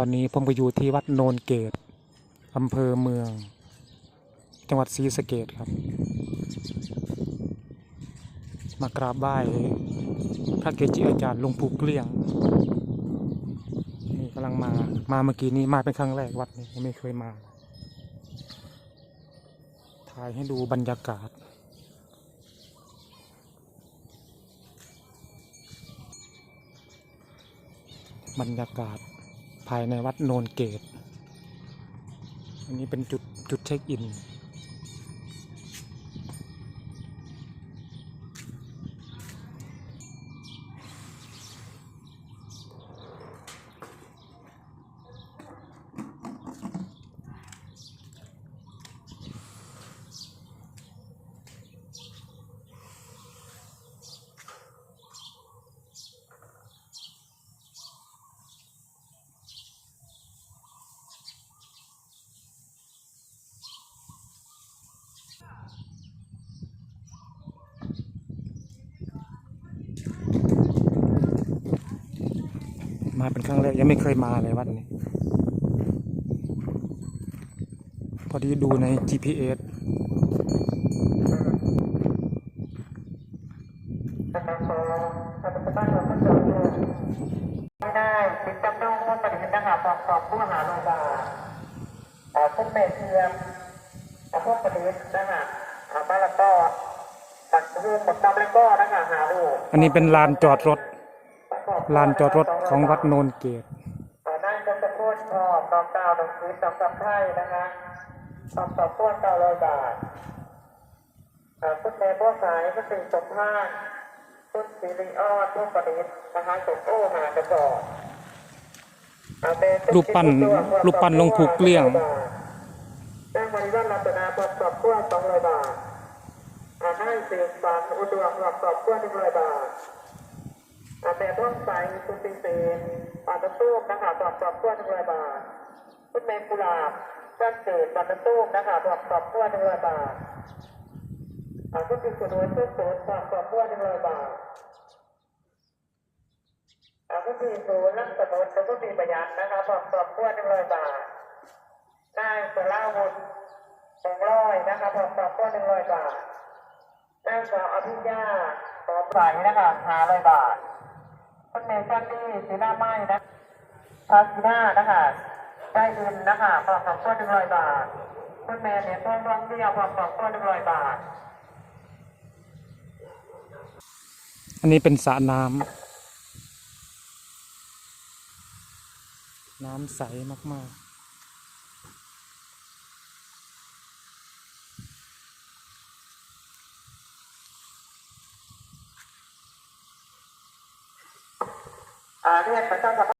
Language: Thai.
ตอนนี้ผมก็อยู่ที่วัดโนนเกตอำเภอเมือง จังหวัดศรีสะเกดครับ มากราบไหว้พระเกจิอาจารย์หลวงปู่เกลี้ยงนี่กำลังมามาเมื่อกี้นี้มาเป็นครั้งแรกวัดนี้ไม่เคยมาถ่ายให้ดูบรรยากาศบรรยากาศ ภายในวัดโนนเกต อันนี้เป็นจุดจุดเช็คอิน มาเป็นครั้งแรกยังไม่เคยมาเลยวัดนี้ พอดีดูใน GPS ได้ติดจำนองว่าปฏิบัตินะคะสอบผู้หารงพยาบาลเอ่อพวกเมเทียมเอ่อพวกปฏิบัตินะคะอ่าบ้านละก็ตัดรูปหมดจำแล้วก็นะคะหาดูอันนี้เป็นลานจอดรถ ลานจอดรถของวัดโนนเกตเอ่อได้จำนวนโทษชอบดอกดาวดอกคืนดอกสับไพ่นะคะสอบสอบพวกเก้าร้อยบาทเอ่อคุณแม่พวกสายก็สิ่งสมภาคคุณสิริออดพวกปฏิบัตินะคะสมโอ้หากระสอบรูปปั้นรูปปั้นหลวงปู่เกลี้ยงได้บริวารรัตนาปรับปรับกล้วยสองร้อยบาทอ่าให้สื่อสารอุดมปรับปรับกล้วยหนึ่งร้อยบาท อ่าแต่ต้องใส่สุติเสนปาตะตู้นะคะปรับปรับกล้วหนึ่งร้อยบาทคุณเมกุลาบจ้านเกิดปาตะตู้นะคะปรับปรับกล้วหนึ่งร้อยบาทอาคุณติสุดวยทุกโสนปรับปรับกล้วหนึ่งร้อยบาทอาก็คือศูนย์รักสนุนแล้วก็มีประหยัดนะคะสอบสอบกล้วหนึ่งร้อยบาทได้สล่าวุฒิสองร้อยนะคะสอบสอบกล้วหนึ่งร้อยบาทได้สาวอภิญญาสอบใสนะคะหาร้อยบาท เมชั่นดี้สีหน้าไม้นะพาสีหน้านะคะได้เงินนะคะสอบสองตัวหนึ่งร้อยบาท คุณเมย์เนี่ยต้องร้องเรียวสอบสองตัวหนึ่งร้อยบาท อันนี้เป็นสระน้ำน้ำใสมากๆาเรียนป